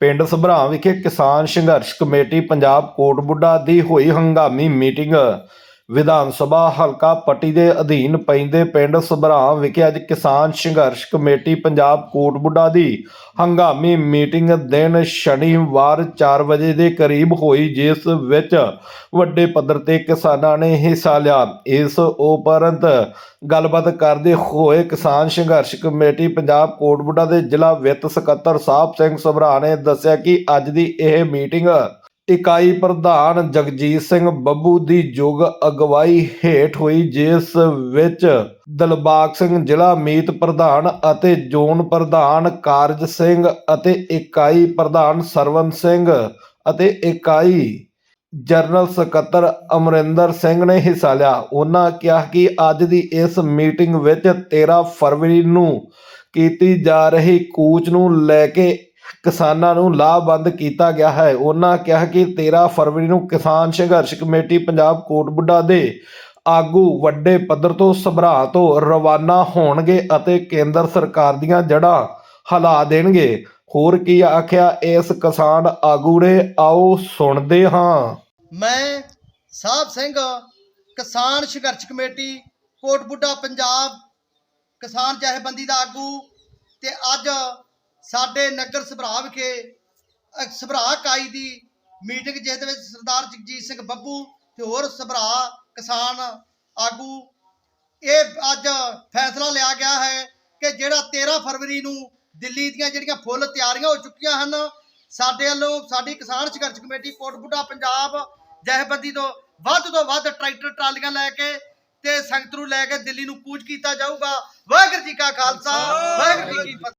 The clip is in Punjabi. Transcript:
ਪਿੰਡ ਸਭਰਾ ਵਿਖੇ ਕਿਸਾਨ ਸੰਘਰਸ਼ ਕਮੇਟੀ ਪੰਜਾਬ ਕੋਟਬੁੱਢਾ ਦੀ ਹੋਈ ਹੰਗਾਮੀ ਮੀਟਿੰਗ ਵਿਧਾਨ ਸਭਾ ਹਲਕਾ ਪੱਟੀ ਦੇ ਅਧੀਨ ਪੈਂਦੇ ਪਿੰਡ ਸਭਰਾ ਵਿਖੇ ਅੱਜ ਕਿਸਾਨ ਸੰਘਰਸ਼ ਕਮੇਟੀ ਪੰਜਾਬ ਕੋਟਬੁੱਢਾ ਦੀ ਹੰਗਾਮੀ ਮੀਟਿੰਗ ਦਿਨ ਸ਼ਨੀਵਾਰ 4 ਵਜੇ ਦੇ ਕਰੀਬ ਹੋਈ, ਜਿਸ ਵਿੱਚ ਵੱਡੇ ਪੱਧਰ ਤੇ ਕਿਸਾਨਾਂ ਨੇ ਹਿੱਸਾ ਲਿਆ। ਇਸ ਉਪਰੰਤ ਗੱਲਬਾਤ ਕਰਦੇ ਹੋਏ ਕਿਸਾਨ ਸੰਘਰਸ਼ ਕਮੇਟੀ ਪੰਜਾਬ ਕੋਟਬੁੱਢਾ ਦੇ ਜ਼ਿਲ੍ਹਾ ਵਿੱਤ ਸਕੱਤਰ ਸਾਹਿਬ ਸਿੰਘ ਸਭਰਾ ਨੇ ਦੱਸਿਆ ਕਿ ਅੱਜ ਦੀ ਇਹ ਮੀਟਿੰਗ ਇਕਾਈ ਪ੍ਰਧਾਨ ਜਗਜੀਤ ਸਿੰਘ ਬੱਬੂ ਦੀ ਯੁੱਗ ਅਗਵਾਈ ਹੇਠ ਹੋਈ, ਜਿਸ ਵਿੱਚ ਦਿਲਬਾਗ ਸਿੰਘ ਜ਼ਿਲ੍ਹਾ ਮੀਤ ਪ੍ਰਧਾਨ ਅਤੇ ਜ਼ੋਨ ਪ੍ਰਧਾਨ ਕਾਰਜ ਸਿੰਘ ਅਤੇ ਇਕਾਈ ਪ੍ਰਧਾਨ ਸਰਵਨ ਸਿੰਘ ਅਤੇ ਇਕਾਈ ਜਨਰਲ ਸਕੱਤਰ ਅਮਰਿੰਦਰ ਸਿੰਘ ਨੇ ਹਿੱਸਾ ਲਿਆ। ਉਹਨਾਂ ਕਿਹਾ ਕਿ ਅੱਜ ਦੀ ਇਸ ਮੀਟਿੰਗ ਵਿੱਚ 13 ਫਰਵਰੀ ਨੂੰ ਕੀਤੀ ਜਾ ਰਹੀ ਕੂਚ ਨੂੰ ਲੈ ਕੇ ਕਿਸਾਨਾਂ ਨੂੰ ਲਾਭਬੰਦ ਕੀਤਾ ਗਿਆ ਹੈ। ਉਹਨਾਂ ਕਿਹਾ ਕਿ 13 ਫਰਵਰੀ ਨੂੰ ਕਿਸਾਨ ਸੰਘਰਸ਼ ਕਮੇਟੀ ਪੰਜਾਬ ਕੋਟਬੁੱਢਾ ਦੇ ਆਗੂ ਵੱਡੇ ਪੱਧਰ ਤੋਂ ਸਭਰਾ ਤੋਂ ਰਵਾਨਾ ਹੋਣਗੇ ਅਤੇ ਕੇਂਦਰ ਸਰਕਾਰ ਦੀਆਂ ਜੜ੍ਹਾਂ ਹਿਲਾ ਦੇਣਗੇ। ਹੋਰ ਕੀ ਆਖਿਆ ਇਸ ਕਿਸਾਨ ਆਗੂ ਨੇ? ਆਓ ਸੁਣਦੇ ਹਾਂ। ਮੈਂ ਸਾਹਿਬ ਸਿੰਘ, ਕਿਸਾਨ ਸੰਘਰਸ਼ ਕਮੇਟੀ ਕੋਟਬੁੱਢਾ ਪੰਜਾਬ ਕਿਸਾਨ ਜਥੇਬੰਦੀ ਦਾ ਆਗੂ ਤੇ ਅੱਜ ਸਾਡੇ ਨਗਰ ਸਭਰਾ ਵਿਖੇ ਸਭਰਾ ਇਕਾਈ ਦੀ ਮੀਟਿੰਗ ਜਿਸ ਦੇ ਵਿੱਚ ਸਰਦਾਰ ਜਗਜੀਤ ਸਿੰਘ ਬੱਬੂ ਤੇ ਹੋਰ ਸਭਰਾ ਕਿਸਾਨ ਆਗੂ, ਇਹ ਅੱਜ ਫੈਸਲਾ ਲਿਆ ਗਿਆ ਹੈ ਕਿ ਜਿਹੜਾ 13 ਫਰਵਰੀ ਨੂੰ ਦਿੱਲੀ ਦੀਆਂ ਜਿਹੜੀਆਂ ਫੁੱਲ ਤਿਆਰੀਆਂ ਹੋ ਚੁੱਕੀਆਂ ਹਨ, ਸਾਡੇ ਵੱਲੋਂ ਸਾਡੀ ਕਿਸਾਨ ਸੰਘਰਸ਼ ਕਮੇਟੀ ਕੋਟਬੁੱਢਾ ਪੰਜਾਬ ਜਥੇਬੰਦੀ ਤੋਂ ਵੱਧ ਤੋਂ ਵੱਧ ਟਰੈਕਟਰ ਟਰਾਲੀਆਂ ਲੈ ਕੇ ਤੇ ਸੰਗਤ ਨੂੰ ਲੈ ਕੇ ਦਿੱਲੀ ਨੂੰ ਕੂਚ ਕੀਤਾ ਜਾਊਗਾ। ਵਾਹਿਗੁਰੂ ਜੀ ਕਾ ਖਾਲਸਾ, ਵਾਹਿਗੁਰੂ ਜੀ ਕੀ ਫਤਿਹ।